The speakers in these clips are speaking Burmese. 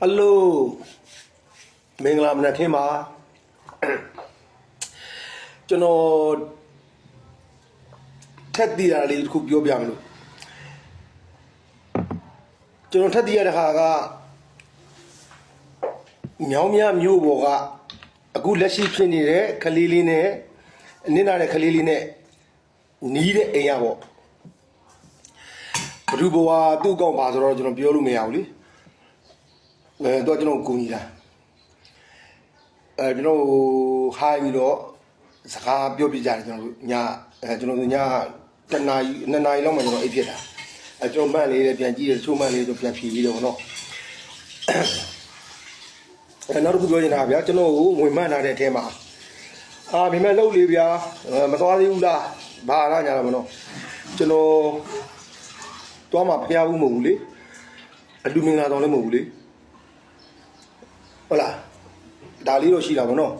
ဟယ်လိုမင်္ဂလာမနက်ခင်းပါကျွန်တော်ထက်တည်ရလေးတစ်ခုပြောပြမလို့ကျွန်တော်ထက်တည်ရတဲ့ဟာကမြောင်းမြမျိုးပေါ်ကအခုလက်ရှိဖြစ်နေတဲ့ခလေးလေးနဲ့အနစ်နာတဲ့ခလေးလေးနဲ့နီးတဲ့အိမ်ရပေါ့ဘယ်သူဘဝသူ့အကောင့်ပါဆိုတော့ကျွန်တော်ပြောလို့မရဘူးလေ အဲတော့ကျွန်တော်ကိုကြီးလာအဲကျွန်တော်ဟိုင်းပြီးတော့စကားပြောပြကြတယ်ကျွန်တော်တို့ညအဲကျွန်တော်တို့ညတနာရီနှစ်နာရီလောက်မှကျွန်တော်အိပ်ဖြစ်တာအဲကျွန်တော်မှန်လေးလည်းပြန်ကြည့်တယ်ချိုးမှန်လေးတော့ပြန်ဖြေပြီးတော့နော်အဲနောက်တစ်ခုပြောချင်တာဗျာကျွန်တော်ကိုဝင်မှန်လာတဲ့အထဲမှာအာမိမလှုပ်လေးဗျာမသွားသေးဘူးလားဘာလာညာတော့မနော်ကျွန်တော်သွားမှာဖျားဘူးမဟုတ်ဘူးလေအလူမင်္ဂလာတော်လည်းမဟုတ်ဘူးလေ ဟုတ်လားဒါလေးတော့ရှိတာပေါ့နော်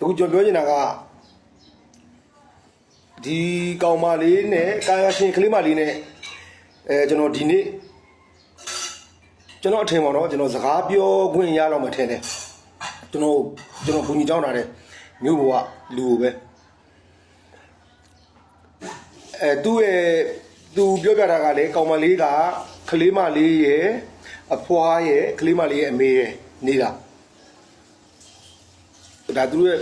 အခုကျွန်တော်ပြောချင်တာကဒီကောင်မလေးနဲ့ကာယရှင်ကလေးမလေးနဲ့အဲကျွန်တော်ဒီနေ့ကျွန်တော်အထင်ပါတော့ကျွန်တော်စကားပြောခွင့်ရတော့မထင်နဲ့ကျွန်တော်ကျွန်တော်ဘုံကြီးကြောင်းတာတဲ့မြို့ဘဝလူကိုပဲအဲသူ့ရဲ့သူပြောပြတာကလေကောင်မလေးကကလေးမလေးရဲ့အဖွားရဲ့ကလေးမလေးရဲ့အမေရဲ့ နေတာဒါသူတို့ရဲ့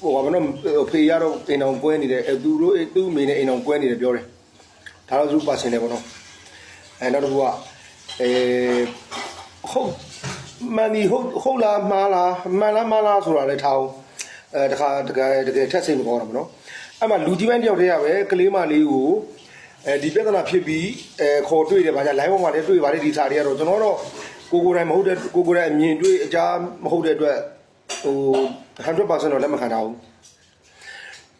ဟိုဘာမလို့ဖေရတော့အိမ်အောင်ကွဲနေတယ်အဲသူတို့သူ့အမေနဲ့အိမ်အောင်ကွဲနေတယ်ပြောတယ်ဒါတော့သူတို့ပါစင်တယ်ပေါ့နော်အဲနောက်တစ်ခုကအဲဟုတ်မန်ဒီဟုတ်ဟုတ်လားမှားလားမှန်လားမှားလားဆိုတာလည်းထားအောင်အဲတခါတကယ်တကယ်ထက်စိတ်မကောင်းတာပေါ့နော်အဲ့မှာလူကြီးပိုင်းတယောက်တည်းရပဲကလေးမလေးကိုအဲဒီပြဿနာဖြစ်ပြီးအဲခေါ်တွေ့တယ်ဗာကြ live ပေါ်မှာလည်းတွေ့ပါတယ်ဒီစာတွေကတော့ကျွန်တော်တော့ ကိုကိုယ်တိုင်မဟုတ်တဲ့ကိုကိုယ်တိုင်အမြင်တွေ့အကြမဟုတ်တဲ့အတွက်ဟို100%တော့လက်မခံတာဘူး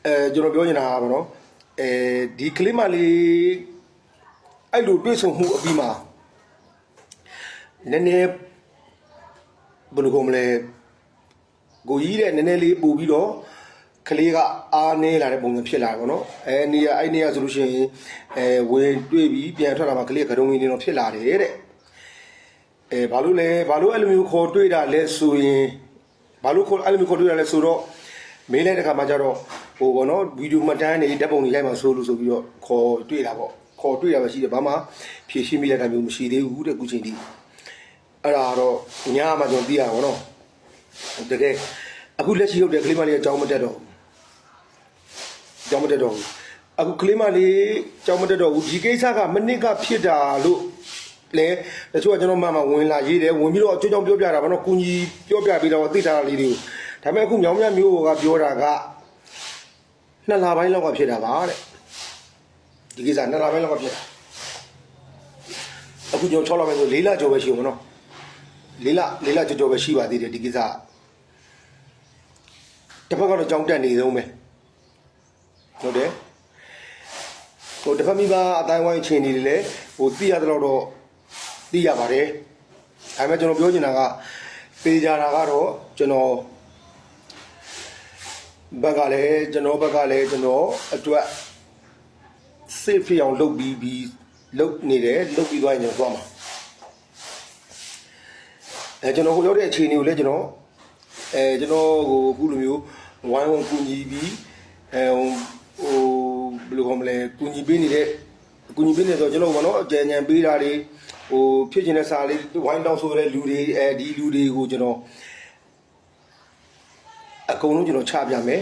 အဲကျွန်တော်ပြောနေတာကပေါ့နော်အဲဒီကလေးမလေးအဲ့လိုတွေ့ဆုံမှုအပြီးမှာနည်းနည်းဘယ်လိုကောမလဲကိုကြီးတဲ့နည်းနည်းလေးပို့ပြီးတော့ကလေးကအားနေလာတဲ့ပုံစံဖြစ်လာတယ်ပေါ့နော်အဲနေရအဲ့နေရဆိုလို့ရှိရင်အဲဝင်တွေ့ပြီးပြန်ထွက်လာမှကလေးကကတုံးဝင်နေတော့ဖြစ်လာတယ်တဲ့ အဲဘာလို့လဲဘာလို့အဲ့လိုမျိုးခေါ်တွေ့တာလဲဆိုရင်ဘာလို့ခေါ်အဲ့လိုမျိုးခေါ်တွေ့တာလဲဆိုတော့မင်းလည်းတခါမှကျတော့ဟိုပေါ့နော်ဗီဒီယိုမှတ်တမ်းတွေဓာတ်ပုံတွေရိုက်မှဆိုလို့ဆိုပြီးတော့ခေါ်တွေ့တာပေါ့ခေါ်တွေ့တာပဲရှိတယ်ဘာမှဖြည့်ရှင်းမိတဲ့တာမျိုးမရှိသေးဘူးတဲ့ခုချိန်ထိအဲ့ဒါတော့ညမှကျွန်တော်သိရတာပေါ့နော်တကယ်အခုလက်ရှိရုပ်တဲ့ကလေးမလေးအကြောင်းမတက်တော့ဘူးကြောင်းမတက်တော့ဘူးအခုကလေးမလေးကြောင်းမတက်တော့ဘူးဒီကိစ္စကမနစ်ကဖြစ်တာလို့ လေတချို့ကကျွန်တော်မှမှဝင်လာရေးတယ်ဝင်ပြီးတော့အကျိုးကြောင့်ပြောပြတာဘာလို့ကုညီပြောပြပြီးတော့သိထားတာလေးတွေကိုဒါပေမဲ့အခုမြောင်မြတ်မျိုးကပြောတာကနှစ်လပိုင်းလောက်ကဖြစ်တာပါတဲ့ဒီကိစ္စနှစ်လပိုင်းလောက်ကဖြစ်တာအခုကျွန်တော်6လပိုင်းဆို4လကျော်ပဲရှိဦးမနော်4လ4လကျော်ကျော်ပဲရှိပါသေးတယ်ဒီကိစ္စတစ်ဖက်ကတော့ကြောင်းတက်နေသေးုံပဲဟုတ်တယ်ဟိုတစ်ဖက်မိဘအတိုင်းဝိုင်းချင်းနေတယ်လေဟိုသိရတဲ့တော့တော့ သိရပါတယ်ဒါပေမဲ့ကျွန်တော်ပြောချင်တာကပေးကြတာကတော့ကျွန်တော်ဘက်ကလည်းကျွန်တော်ဘက်ကလည်းကျွန်တော်အတွက် safe ဖြစ်အောင်လုပ်ပြီးပြီးလုပ်နေတယ်လုပ်ပြီးသွားရင်ကျွန်တော်သွားမှာအဲကျွန်တော်ကိုရောက်တဲ့အခြေအနေကိုလည်းကျွန်တော်အဲကျွန်တော်ကိုအခုလိုမျိုးဝိုင်းဝန်းကူညီပြီးအဲဟိုဘယ်လိုခေါ်မလဲကူညီပေးနေတဲ့ကူညီပေးနေဆိုတော့ကျွန်တော်ကနော်အကြံဉာဏ်ပေးတာတွေ ဟိုဖြစ်ချင်တဲ့စာလေးဝိုင်းတောင်းဆိုတဲ့လူတွေအဲဒီလူတွေကိုကျွန်တော်အကုန်လုံးကျွန်တော်ချပြမယ်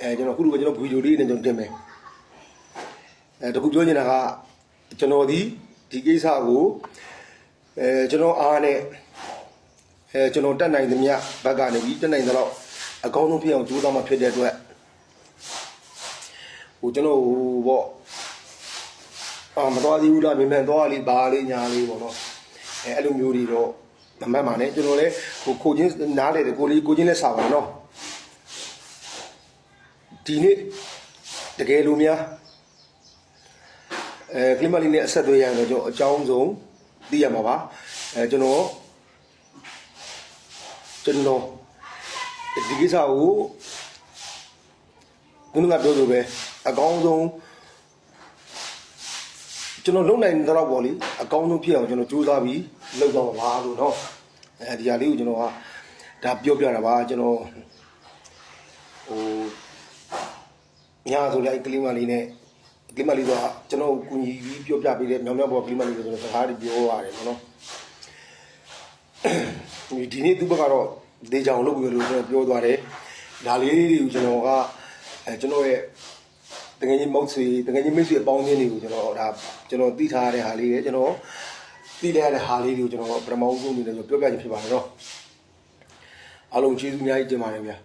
အဲကျွန်တော်ခုလိုပဲကျွန်တော်ဗီဒီယိုလေးနဲ့ကျွန်တော်တင်မယ်အဲတခုပြောချင်တာကကျွန်တော်ဒီဒီကိစ္စကိုအဲကျွန်တော်အားနဲ့အဲကျွန်တော်တက်နိုင်သမျှဘက်ကနေပြီးတက်နိုင်သလောက်အကောင်းဆုံးဖြစ်အောင်ကြိုးစားမှဖြစ်တဲ့အတွက်ဟိုကျွန်တော်ဟိုပေါ့ အာမတော်သေးဘူးလားမြန်မြန်သွားလေးပါလေးညာလေးပေါ့နော်အဲအဲ့လိုမျိုးတွေတော့မမှတ်ပါနဲ့ကျွန်တော်လည်းဟိုကိုချင်းနားလေတယ်ကိုလေးကိုချင်းလည်းစာပါနော်ဒီနေ့တကယ်လို့များအဲကလီမလီနဲ့အဆက်သွယ်ရရင်တော့ကျွန်တော်အကြောင်းဆုံးသိရမှာပါအဲကျွန်တော်ကျွန်တော်ဒီကိစ္စကိုခုနကပြောလိုပဲအကောင်းဆုံး ကျွန်တော်လုံနိုင်တဲ့တော့ပေါ့လေအကောင်းဆုံးဖြစ်အောင်ကျွန်တော်ကြိုးစားပြီးလုပ်တော့မှာပါလို့เนาะ အဲဒီဟာလေးကိုကျွန်တော်ကဒါပြောပြတာပါကျွန်တော်ဟိုညာဆိုလိုက်ကလေးမလေးနဲ့ကလေးမလေးတော့ကျွန်တော်ကူညီပြီးပြောပြပေးတဲ့မြောင်မြောင်ပေါ်ကလေးမလေးကိုကျွန်တော်စကားတွေပြောရတယ်နော် ဒီဒီနေ့သူ့ဘက်ကတော့ဒေချောင်လုပ်ပြီးလို့ကျွန်တော်ပြောသွားတယ်ဒါလေးတွေကိုကျွန်တော်ကအဲကျွန်တော်ရဲ့ တကယ်ကြီးမုတ်ဆွေတကယ်ကြီးမိတ်ဆွေအပေါင်းအသင်းတွေကိုကျွန်တော်ဒါကျွန်တော်သိထားရတဲ့ဟာလေးတွေကျွန်တော်သိလိုက်ရတဲ့ဟာလေးတွေကိုကျွန်တော်ပထမဆုံးအနေနဲ့ပြောပြချင်ဖြစ်ပါတယ်နော်အားလုံးကျေးဇူးအများကြီးတင်ပါတယ်ဗျာ